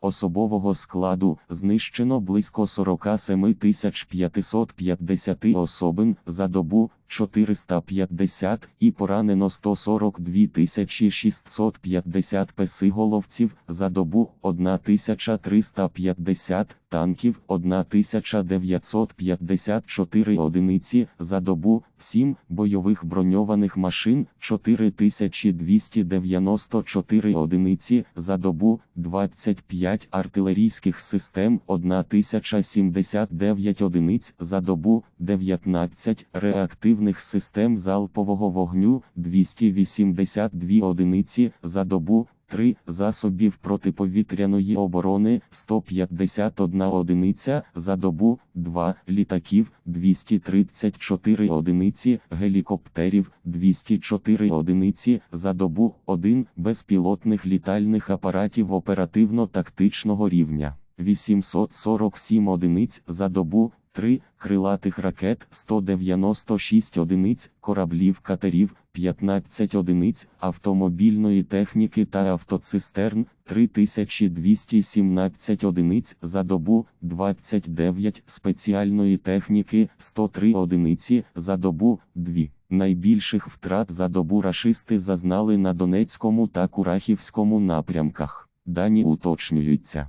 Особового складу знищено близько 47 550 особин за добу 450 і поранено 142 650 песиголовців за добу 1350 танків 1954 одиниці за добу 7 бойових броньованих машин 4294 одиниці за добу 25 артилерійських систем 1079 одиниць за добу 19 реактивних систем залпового вогню 282 одиниці за добу 3 засобів протиповітряної оборони 151 одиниця за добу, 2 літаків 234 одиниці, гелікоптерів 204 одиниці за добу, 1 безпілотних літальних апаратів оперативно-тактичного рівня, 847 одиниць за добу, 3 крилатих ракет 196 одиниць, кораблів катерів 15 одиниць, автомобільної техніки та автоцистерн 3217 одиниць за добу, 29 спеціальної техніки 103 одиниці за добу, 2. Найбільших втрат за добу рашисти зазнали на Донецькому та Курахівському напрямках. Дані уточнюються.